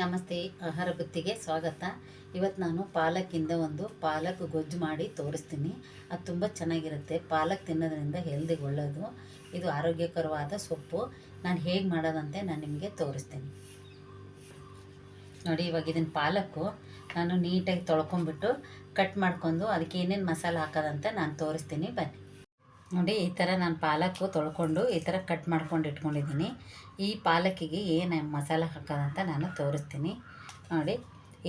ನಮಸ್ತೆ, ಆಹಾರ ಬುತ್ತಿಗೆ ಸ್ವಾಗತ. ಇವತ್ತು ನಾನು ಪಾಲಕ್ಕಿಂದ ಒಂದು ಪಾಲಕ್ ಗೊಜ್ಜು ಮಾಡಿ ತೋರಿಸ್ತೀನಿ. ಅದು ತುಂಬ ಚೆನ್ನಾಗಿರುತ್ತೆ. ಪಾಲಕ್ ತಿನ್ನೋದ್ರಿಂದ ಹೆಲ್ದಿಗೆ ಒಳ್ಳೆಯದು ಇದು ಆರೋಗ್ಯಕರವಾದ ಸೊಪ್ಪು. ನಾನು ಹೇಗೆ ಮಾಡೋದಂತೆ ನಾನು ನಿಮಗೆ ತೋರಿಸ್ತೀನಿ. ನೋಡಿ ಇವಾಗ ಇದನ್ನು ಪಾಲಕ್ಕು ನಾನು ನೀಟಾಗಿ ತೊಳ್ಕೊಂಬಿಟ್ಟು ಕಟ್ ಮಾಡ್ಕೊಂಡು ಅದಕ್ಕೆ ಏನೇನು ಮಸಾಲೆ ಹಾಕೋದಂತ ನಾನು ತೋರಿಸ್ತೀನಿ. ಬನ್ನಿ. ನೋಡಿ ಈ ಥರ ನಾನು ಪಾಲಕ್ ತೊಳ್ಕೊಂಡು ಈ ಥರ ಕಟ್ ಮಾಡ್ಕೊಂಡು ಇಟ್ಕೊಂಡಿದ್ದೀನಿ. ಈ ಪಾಲಕಿಗೆ ಏನು ಮಸಾಲ ಹಾಕೋದಂತ ನಾನು ತೋರಿಸ್ತೀನಿ. ನೋಡಿ,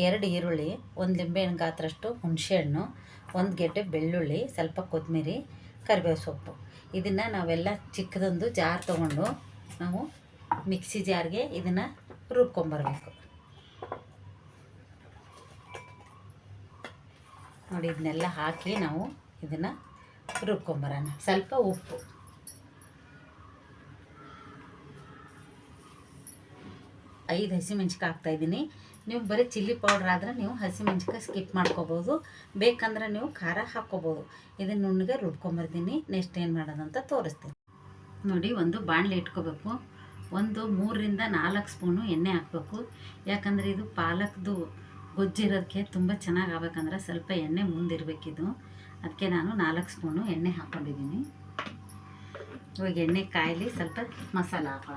ಎರಡು ಈರುಳ್ಳಿ, ಒಂದು ಲಿಂಬೆಹಣ್ಣು ಗಾತ್ರಷ್ಟು ಹುಣಸೆಹಣ್ಣು, ಒಂದು ಗೆಡ್ಡೆ ಬೆಳ್ಳುಳ್ಳಿ, ಸ್ವಲ್ಪ ಕೊತ್ತಂಬರಿ ಕರಿಬೇವು ಸೊಪ್ಪು. ಇದನ್ನು ನಾವೆಲ್ಲ ಚಿಕ್ಕದೊಂದು ಜಾರ್ ತೊಗೊಂಡು ನಾವು ಮಿಕ್ಸಿ ಜಾರ್ಗೆ ಇದನ್ನು ರುಬ್ಕೊಂಬರ್ಬೇಕು. ನೋಡಿ, ಇದನ್ನೆಲ್ಲ ಹಾಕಿ ನಾವು ಇದನ್ನು ರುಬ್ಕೊಂಬರೋಣ. ಸ್ವಲ್ಪ ಉಪ್ಪು. ಐದು ಹಸಿಮೆಣ್ಸಿಕಾಯಿ ಹಾಕ್ತಾಯಿದ್ದೀನಿ ನೀವು ಬರೀ ಚಿಲ್ಲಿ ಪೌಡ್ರ್ ಆದರೆ ನೀವು ಹಸಿಮೆಣ್ಸಿಕಾಯಿ ಸ್ಕಿಪ್ ಮಾಡ್ಕೋಬೋದು. ಬೇಕಂದ್ರೆ ನೀವು ಖಾರ ಹಾಕ್ಕೋಬೋದು. ಇದನ್ನು ನುಣ್ಣಗೆ ರುಬ್ಕೊಂಬರ್ತೀನಿ. ನೆಕ್ಸ್ಟ್ ಏನು ಮಾಡೋದಂತ ತೋರಿಸ್ತೀನಿ. ನೋಡಿ, ಒಂದು ಬಾಣಲೆ ಇಟ್ಕೋಬೇಕು. ಒಂದು ಮೂರರಿಂದ ನಾಲ್ಕು ಸ್ಪೂನು ಎಣ್ಣೆ ಹಾಕಬೇಕು. ಯಾಕಂದರೆ ಇದು ಪಾಲಕ್ದು ಗೊಜ್ಜಿರೋದಕ್ಕೆ ತುಂಬ ಚೆನ್ನಾಗಿ ಆಗ್ಬೇಕಂದ್ರೆ ಸ್ವಲ್ಪ ಎಣ್ಣೆ ಮುಂದಿರಬೇಕಿದು. ಅದಕ್ಕೆ ನಾನು ನಾಲ್ಕು ಸ್ಪೂನು ಎಣ್ಣೆ ಹಾಕ್ಕೊಂಡಿದ್ದೀನಿ. ಇವಾಗ ಎಣ್ಣೆ ಕಾಯಲಿ ಸ್ವಲ್ಪ ಮಸಾಲ ಹಾಕೋಣ.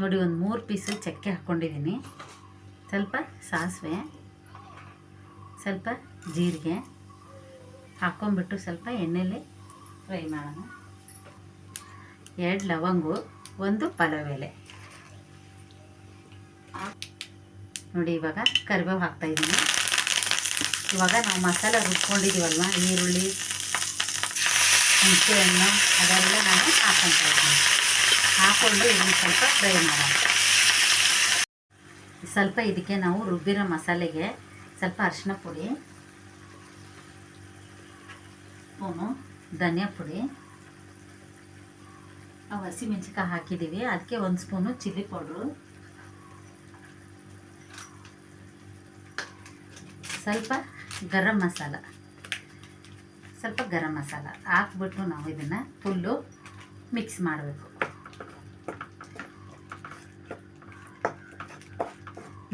ನೋಡಿ, ಒಂದು ಮೂರು ಪೀಸು ಚಕ್ಕೆ ಹಾಕ್ಕೊಂಡಿದ್ದೀನಿ. ಸ್ವಲ್ಪ ಸಾಸಿವೆ, ಸ್ವಲ್ಪ ಜೀರಿಗೆ ಹಾಕ್ಕೊಂಬಿಟ್ಟು ಸ್ವಲ್ಪ ಎಣ್ಣೆಲಿ ಫ್ರೈ ಮಾಡೋಣ. ಎರಡು ಲವಂಗು, ಒಂದು ಪಲಾವ್ ನೋಡಿ, ಇವಾಗ ಕರಿಬೇವು ಹಾಕ್ತಾಯಿದ್ದೀನಿ ಇವಾಗ ನಾವು ಮಸಾಲೆ ರುಬ್ಕೊಂಡಿದ್ದೀವಲ್ವ ಈರುಳ್ಳಿ ಹುಣಸೆ ಹಣ್ಣು ಅದೆಲ್ಲ ನಾನು ಹಾಕ್ಕೊತಾ ಇದ್ದೀನಿ ಹಾಕ್ಕೊಂಡು ಇದನ್ನು ಸ್ವಲ್ಪ ಫ್ರೈ ಮಾಡೋಣ. ಸ್ವಲ್ಪ ಇದಕ್ಕೆ ನಾವು ರುಬ್ಬಿರೋ ಮಸಾಲೆಗೆ ಸ್ವಲ್ಪ ಅರಿಶಿನ ಪುಡಿ ಸ್ಪೂನು ಧನಿಯಾ ಪುಡಿ ನಾವು ಹಸಿಮೆಣ್ಸಿಕಾಯಿ ಹಾಕಿದ್ದೀವಿ. ಅದಕ್ಕೆ ಒಂದು ಸ್ಪೂನು ಚಿಲ್ಲಿ ಪೌಡ್ರು. ಸ್ವಲ್ಪ ಗರಂ ಮಸಾಲ. ಸ್ವಲ್ಪ ಗರಂ ಮಸಾಲ ಹಾಕ್ಬಿಟ್ಟು ನಾವು ಇದನ್ನು ಫುಲ್ಲು ಮಿಕ್ಸ್ ಮಾಡಬೇಕು.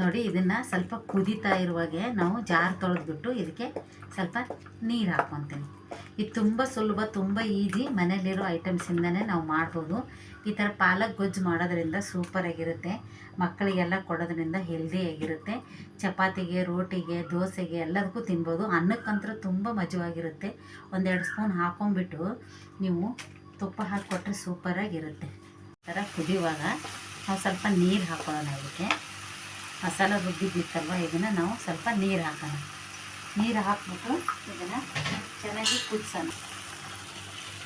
ನೋಡಿ ಇದನ್ನು ಸ್ವಲ್ಪ ಕುದಿತಾ ಇರುವಾಗೆ ನಾವು ಜಾರ್ ತೊಳೆದ್ಬಿಟ್ಟು ಇದಕ್ಕೆ ಸ್ವಲ್ಪ ನೀರು ಹಾಕ್ಕೊತೀನಿ. ಇದು ತುಂಬ ಸುಲಭ, ತುಂಬ ಈಜಿ ಮನೇಲಿರೋ ಐಟಮ್ಸಿಂದನೇ ನಾವು ಮಾಡ್ಬೋದು. ಈ ಥರ ಪಾಲಕ್ ಗೊಜ್ಜು ಮಾಡೋದ್ರಿಂದ ಸೂಪರಾಗಿರುತ್ತೆ ಮಕ್ಕಳಿಗೆಲ್ಲ ಕೊಡೋದ್ರಿಂದ ಹೆಲ್ದಿಯಾಗಿರುತ್ತೆ ಚಪಾತಿಗೆ, ರೋಟಿಗೆ, ದೋಸೆಗೆ ಎಲ್ಲದಕ್ಕೂ ತಿನ್ಬೋದು. ಅನ್ನಕ್ಕಂತೂ ತುಂಬ ಮಜವಾಗಿರುತ್ತೆ. ಒಂದೆರಡು ಸ್ಪೂನ್ ಹಾಕೊಂಡ್ಬಿಟ್ಟು ನೀವು ತುಪ್ಪ ಹಾಕಿಕೊಟ್ರೆ ಸೂಪರಾಗಿರುತ್ತೆ ಈ ಥರ ಕುದಿಯುವಾಗ ನಾವು ಸ್ವಲ್ಪ ನೀರು ಹಾಕೊಳ್ಳೋಣ ಅದಕ್ಕೆ ಮಸಾಲೆ ರುಬ್ಬಿದ್ದಿತ್ತಲ್ವ? ಇದನ್ನು ನಾವು ಸ್ವಲ್ಪ ನೀರು ಹಾಕೋಣ. ನೀರು ಹಾಕ್ಬಿಟ್ಟು ಇದನ್ನು ಚೆನ್ನಾಗಿ ಕುದಿಸೋಣ.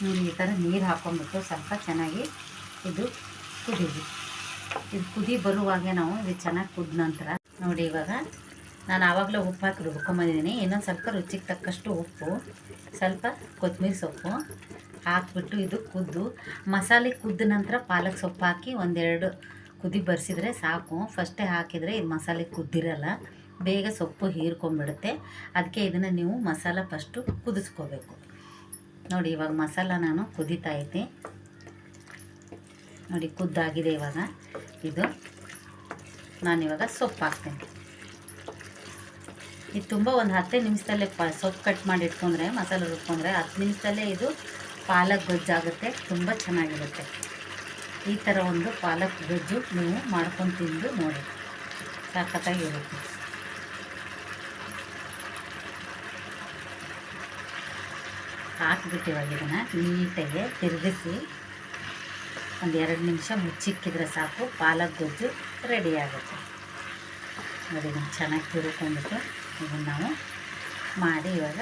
ನೀರು ಈ ಥರ ನೀರು ಹಾಕ್ಕೊಂಬಿಟ್ಟು ಸ್ವಲ್ಪ ಚೆನ್ನಾಗಿ ಇದು ಕುದೀವಿ ಇದು ಕುದಿ ಬರುವಾಗೆ ನಾವು ಇದು ಚೆನ್ನಾಗಿ ಕುದ್ದ ನಂತರ ನೋಡಿ ಇವಾಗ ನಾನು ಆವಾಗಲೇ ಉಪ್ಪು ಹಾಕಿ ರುಬ್ಕೊಂಬಂದಿದ್ದೀನಿ. ಇನ್ನೊಂದು ಸ್ವಲ್ಪ ರುಚಿಗೆ ತಕ್ಕಷ್ಟು ಉಪ್ಪು, ಸ್ವಲ್ಪ ಕೊತ್ತಂಬರಿ ಸೊಪ್ಪು ಹಾಕಿಬಿಟ್ಟು ಇದು ಕುದ್ದು. ಮಸಾಲೆ ಕುದ್ದ ನಂತರ ಪಾಲಕ್ ಸೊಪ್ಪು ಹಾಕಿ ಒಂದೆರಡು ಕುದಿ ಬರೆಸಿದ್ರೆ ಸಾಕು. ಫಸ್ಟೇ ಹಾಕಿದರೆ ಇದು ಮಸಾಲೆ ಕುದ್ದಿರಲ್ಲ. ಬೇಗ ಸೊಪ್ಪು ಹೀರ್ಕೊಂಬಿಡುತ್ತೆ ಅದಕ್ಕೆ ಇದನ್ನು ನೀವು ಮಸಾಲ ಫಸ್ಟು ಕುದಿಸ್ಕೋಬೇಕು. ನೋಡಿ ಇವಾಗ ಮಸಾಲ ನಾನು ಕುದಿತಾ ಇದ್ದೆ. ನೋಡಿ ಕುದ್ದಾಗಿದೆ ಇವಾಗ. ಇದು ನಾನಿವಾಗ ಸೊಪ್ಪು ಹಾಕ್ತೇನೆ. ಇದು ತುಂಬ ಒಂದು ಹತ್ತೇ ನಿಮಿಷದಲ್ಲೇ ಪ ಸೊಪ್ಪು ಕಟ್ ಮಾಡಿ ಇಟ್ಕೊಂಡ್ರೆ, ಮಸಾಲೆ ರುಬ್ಕೊಂಡ್ರೆ ಹತ್ತು ನಿಮಿಷದಲ್ಲೇ ಇದು ಪಾಲಕ್ ಗೊಜ್ಜಾಗುತ್ತೆ. ತುಂಬ ಚೆನ್ನಾಗಿರುತ್ತೆ. ಈ ಥರ ಒಂದು ಪಾಲಕ್ ಗೊಜ್ಜು ನೀವು ಮಾಡ್ಕೊಂಡು ತಿಂದು ನೋಡಿ. ಸಖತ್ತಾಗಿರುತ್ತೆ ಹಾಕ್ಬಿಟ್ಟು ಇವಾಗ ಇದನ್ನು ನೀಟಾಗಿ ತಿರುಗಿಸಿ ಒಂದು ಎರಡು ನಿಮಿಷ ಮುಚ್ಚಿಕ್ಕಿದ್ರೆ ಸಾಕು, ಪಾಲಕ್ ಗೊಜ್ಜು ರೆಡಿ ಆಗುತ್ತೆ. ನೋಡಿ, ಇದನ್ನು ಚೆನ್ನಾಗಿ ತಿರುಕೊಂಡ್ಬಿಟ್ಟು ಇದನ್ನು ನಾವು ಮಾಡಿ ಇವಾಗ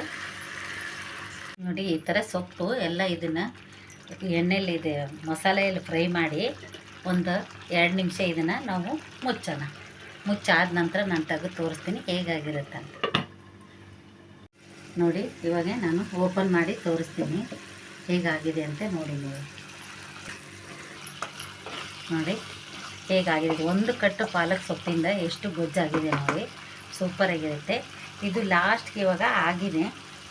ನೋಡಿ, ಈ ಥರ ಸೊಪ್ಪು ಎಲ್ಲ ಇದನ್ನು ಎಣ್ಣೆಲಿ ಇದೆ, ಮಸಾಲೆಯಲ್ಲಿ ಫ್ರೈ ಮಾಡಿ ಒಂದು ಎರಡು ನಿಮಿಷ ಇದನ್ನು ನಾವು ಮುಚ್ಚೋಣ. ಮುಚ್ಚಾದ ನಂತರ ನಾನು ತೆಗೆದು ತೋರಿಸ್ತೀನಿ ಹೇಗಾಗಿರುತ್ತೆ ಅಂತ. ನೋಡಿ, ಇವಾಗ ನಾನು ಓಪನ್ ಮಾಡಿ ತೋರಿಸ್ತೀನಿ. ಹೇಗಾಗಿದೆ ಅಂತ ನೋಡಿ ನೀವು ನೋಡಿ, ಹೇಗಾಗಿದೆ? ಒಂದು ಕಟ್ಟು ಪಾಲಕ್ ಸೊಪ್ಪಿಂದ ಎಷ್ಟು ಗೊಜ್ಜಾಗಿದೆ ನೋಡಿ. ಸೂಪರಾಗಿರುತ್ತೆ ಇದು ಲಾಸ್ಟ್ಗೆ ಇವಾಗ ಆಗಿದೆ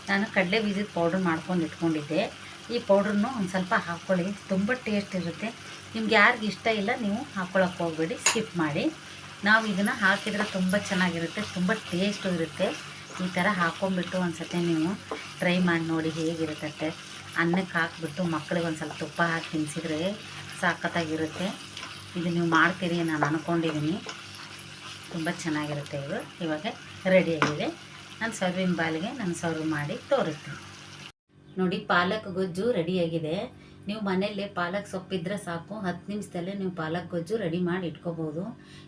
ನಾನು ಕಡಲೆ ಬೀಜದ ಪೌಡ್ರ್ ಮಾಡ್ಕೊಂಡು ಇಟ್ಕೊಂಡಿದ್ದೆ. ಈ ಪೌಡ್ರನ್ನು ಒಂದು ಸ್ವಲ್ಪ ಹಾಕ್ಕೊಳ್ಳಿ. ತುಂಬ ಟೇಸ್ಟ್ ಇರುತ್ತೆ. ನಿಮ್ಗೆ ಯಾರಿಗೆ ಇಷ್ಟ ಇಲ್ಲ, ನೀವು ಹಾಕ್ಕೊಳಕ್ಕೆ ಹೋಗ್ಬೇಡಿ ಸ್ಕಿಪ್ ಮಾಡಿ. ನಾವು ಇದನ್ನು ಹಾಕಿದರೆ ತುಂಬ ಚೆನ್ನಾಗಿರುತ್ತೆ, ತುಂಬ ಟೇಸ್ಟು ಇರುತ್ತೆ. ಈ ಥರ ಹಾಕ್ಕೊಂಬಿಟ್ಟು ಒಂದು ಸತಿ ನೀವು ಟ್ರೈ ಮಾಡಿ ನೋಡಿ ಹೇಗಿರುತ್ತೆ ಅನ್ನಕ್ಕೆ ಹಾಕ್ಬಿಟ್ಟು ಮಕ್ಕಳಿಗೆ ಒಂದು ಸ್ವಲ್ಪ ತುಪ್ಪ ಹಾಕಿ ತಿನ್ನಿಸಿದ್ರೆ ಸಾಕತ್ತಾಗಿರುತ್ತೆ ಇದು ನೀವು ಮಾಡ್ತೀರಿ ನಾನು ಅಂದ್ಕೊಂಡಿದ್ದೀನಿ ತುಂಬ ಚೆನ್ನಾಗಿರುತ್ತೆ ಇದು. ಇವಾಗ ರೆಡಿಯಾಗಿದೆ ನಾನು ಸರ್ವಿಂಗ್ ಬಾಲಿಗೆ ನಾನು ಸರ್ವ್ ಮಾಡಿ ತೋರಿಸ್ತೀನಿ. ನೋಡಿ, ಪಾಲಕ್ ಗೊಜ್ಜು ರೆಡಿಯಾಗಿದೆ. ನೀವು ಮನೆಯಲ್ಲೇ ಪಾಲಕ್ ಸೊಪ್ಪಿದ್ರೆ ಸಾಕು. ಹತ್ತು ನಿಮಿಷದಲ್ಲೇ ನೀವು ಪಾಲಕ್ ಗೊಜ್ಜು ರೆಡಿ ಮಾಡಿ ಇಟ್ಕೋಬೋದು.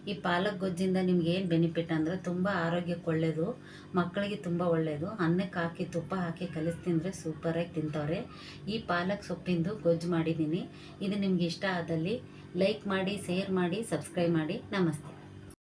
ಈ ಪಾಲಕ್ ಗೊಜ್ಜಿಂದ ನಿಮ್ಗೆ ಏನು ಬೆನಿಫಿಟ್ ಅಂದರೆ ತುಂಬ ಆರೋಗ್ಯಕ್ಕೆ ಒಳ್ಳೆಯದು ಮಕ್ಕಳಿಗೆ ತುಂಬ ಒಳ್ಳೆಯದು ಅನ್ನಕ್ಕೆ ಹಾಕಿ, ತುಪ್ಪ ಹಾಕಿ ಕಲಿಸಿ ತಿಂದರೆ ಸೂಪರಾಗಿ ತಿಂತವ್ರೆ. ಈ ಪಾಲಕ್ ಸೊಪ್ಪಿಂದು ಗೊಜ್ಜು ಮಾಡಿದ್ದೀನಿ. ಇದು ನಿಮ್ಗೆ ಇಷ್ಟ ಆದಲ್ಲಿ ಲೈಕ್ ಮಾಡಿ, ಶೇರ್ ಮಾಡಿ ಸಬ್ಸ್ಕ್ರೈಬ್ ಮಾಡಿ. ನಮಸ್ತೆ.